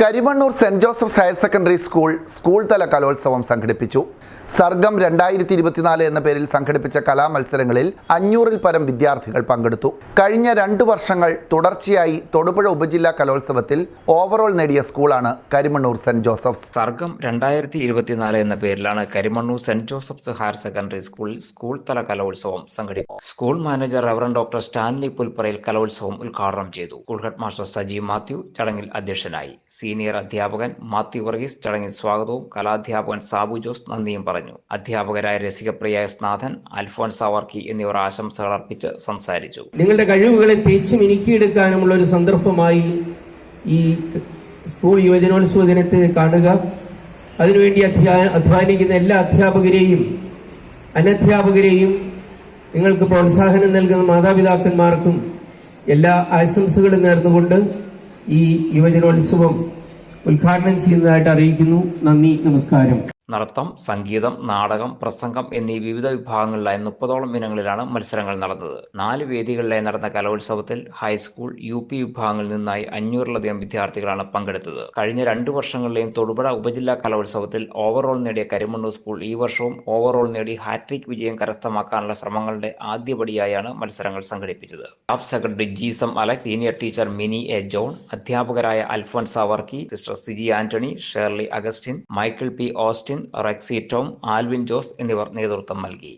Karimannoor Saint Joseph's higher secondary school school തല കലോത്സവം സംഘടിപ്പിച്ചു. സർഗം രണ്ടായിരത്തി ഇരുപത്തിനാല് എന്ന പേരിൽ സംഘടിപ്പിച്ച കലാമത്സരങ്ങളിൽ അഞ്ഞൂറിൽ പരം വിദ്യാർത്ഥികൾ പങ്കെടുത്തു. കഴിഞ്ഞ രണ്ടു വർഷങ്ങൾ തുടർച്ചയായി തൊടുപുഴ ഉപജില്ലാ കലോത്സവത്തിൽ ഓവറോൾ നേടിയ സ്കൂളാണ് കരിമണ്ണൂർ സെന്റ് ജോസഫ്സ് സർഗം രണ്ടായിരത്തി ഇരുപത്തിനാല് എന്ന പേരിലാണ് Karimannoor Saint Joseph's higher secondary സ്കൂളിൽ സ്കൂൾ തല കലോത്സവം സംഘടിപ്പിച്ചു school manager reverend doctor Stanley Pulparayil കലോത്സവം ഉദ്ഘാടനം ചെയ്തു. School head master Sajeev Mathew ചടങ്ങിൽ അധ്യക്ഷനായി. സീനിയർ അധ്യാപകൻ മാത്യു വർഗീസ് ചടങ്ങിൽ സ്വാഗതവും. കലാധ്യാപകൻ സാബു ജോസ് നന്ദിയും പറഞ്ഞു. അധ്യാപകരായ രസികപ്രിയ എസ് നാഥൻ അൽഫോൻസ് വർക്കി എന്നിവർ ആശംസകൾ അർപ്പിച്ച് സംസാരിച്ചു. നിങ്ങളുടെ കഴിവുകളെ തേച്ച് മിനുക്കിയെടുക്കാനുമുള്ള ഒരു സന്ദർഭമായി ഈ സ്കൂൾ യുവജനോത്സവ ദിനത്തെ കാണുക. അതിനുവേണ്ടി അധ്വാനിക്കുന്ന എല്ലാ അധ്യാപകരെയും അനധ്യാപകരെയും നിങ്ങൾക്ക് പ്രോത്സാഹനം നൽകുന്ന മാതാപിതാക്കന്മാർക്കും എല്ലാ ആശംസകളും നേർന്നുകൊണ്ട് ഈ യുവജനോത്സവം ഉദ്ഘാടനം ചെയ്യുന്നതായിട്ട് അറിയിക്കുന്നു. നന്ദി നമസ്കാരം. നൃത്തം സംഗീതം നാടകം പ്രസംഗം എന്നീ വിവിധ വിഭാഗങ്ങളിലായി മുപ്പതോളം ഇനങ്ങളിലാണ് മത്സരങ്ങൾ നടന്നത്. നാല് വേദികളിലായി നടന്ന കലോത്സവത്തിൽ ഹൈസ്കൂൾ യു പി വിഭാഗങ്ങളിൽ നിന്നായി അഞ്ഞൂറിലധികം വിദ്യാർത്ഥികളാണ് പങ്കെടുത്തത്. കഴിഞ്ഞ രണ്ടു വർഷങ്ങളിലെയും തൊടുപുഴ ഉപജില്ലാ കലോത്സവത്തിൽ ഓവറോൾ നേടിയ കരിമണ്ണൂർ സ്കൂൾ ഈ വർഷവും ഓവറോൾ നേടി ഹാട്രിക് വിജയം കരസ്ഥമാക്കാനുള്ള ശ്രമങ്ങളുടെ ആദ്യപടിയായാണ് മത്സരങ്ങൾ സംഘടിപ്പിച്ചത്. Staff secretary Jeesam Alex senior teacher Mini A John അധ്യാപകരായ Alphonse Varkey sister Siji Antony Shirley Augustine Michael P Austin Tom Alvin Jose എന്നിവർ നേതൃത്വം നൽകി.